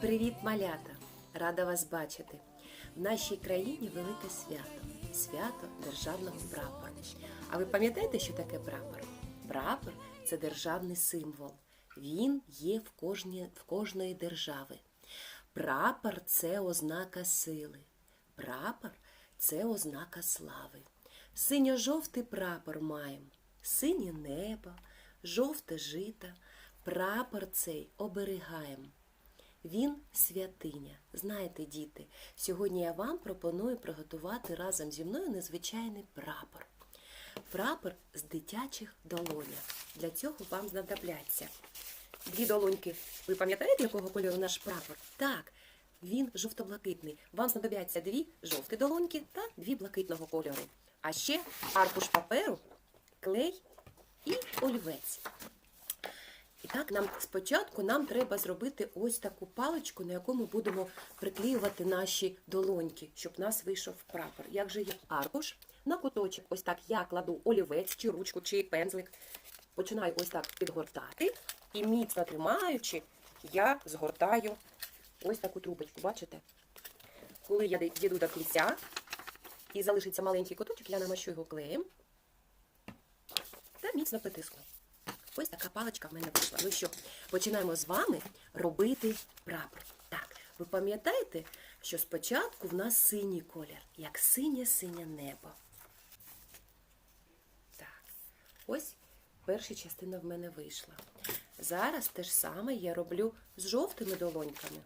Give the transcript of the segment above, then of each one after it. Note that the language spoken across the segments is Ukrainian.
Привіт, малята! Рада вас бачити. В нашій країні велике свято свято державного прапора. А ви пам'ятаєте, що таке прапор? Прапор це державний символ. Він є в, кожній, в кожної держави. Прапор це ознака сили. Прапор це ознака слави. Синьо-жовтий прапор маємо, синє небо, жовте жита. Прапор цей оберігаємо. Він святиня. Знаєте, діти, сьогодні я вам пропоную приготувати разом зі мною незвичайний прапор. Прапор з дитячих долоняк. Для цього вам знадобляться дві долоньки. Ви пам'ятаєте, якого кольору наш прапор? Так, він жовто-блакитний. Вам знадобляться дві жовті долоньки та дві блакитного кольору. А ще аркуш паперу, клей і олівець. І так, нам спочатку нам треба зробити ось таку паличку, на яку ми будемо приклеювати наші долоньки, щоб в нас вийшов прапор. Як же є аркуш на куточок, ось так я кладу олівець, чи ручку, чи пензлик. Починаю ось так підгортати і міцно тримаючи, я згортаю ось таку трубочку. Бачите? Коли я дійду до кінця і залишиться маленький куточок, я намащу його клеєм та міцно притисну. Ось така паличка в мене вийшла. Ну що, починаємо з вами робити прапор. Так, ви пам'ятаєте, що спочатку в нас синій колір, як синє-синє небо. Так, ось перша частина в мене вийшла. Зараз те ж саме я роблю з жовтими долоньками.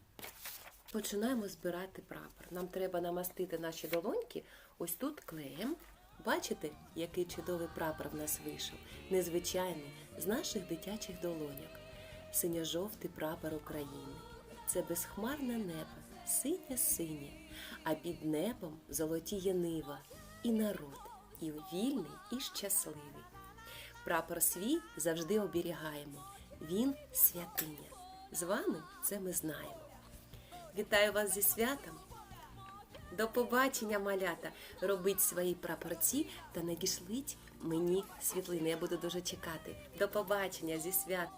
Починаємо збирати прапор. Нам треба намастити наші долоньки ось тут клеєм. Бачите, який чудовий прапор в нас вийшов? Незвичайний, з наших дитячих долоняк. Синьо-жовтий прапор України. Це безхмарне небо, синє-синє, а під небом золоті янива, і народ, і вільний, і щасливий. Прапор свій завжди оберігаємо. Він святиня. З вами це ми знаємо. Вітаю вас зі святом! До побачення, малята! Робіть свої прапорці та надішліть мені світлини. Я буду дуже чекати. До побачення зі свят!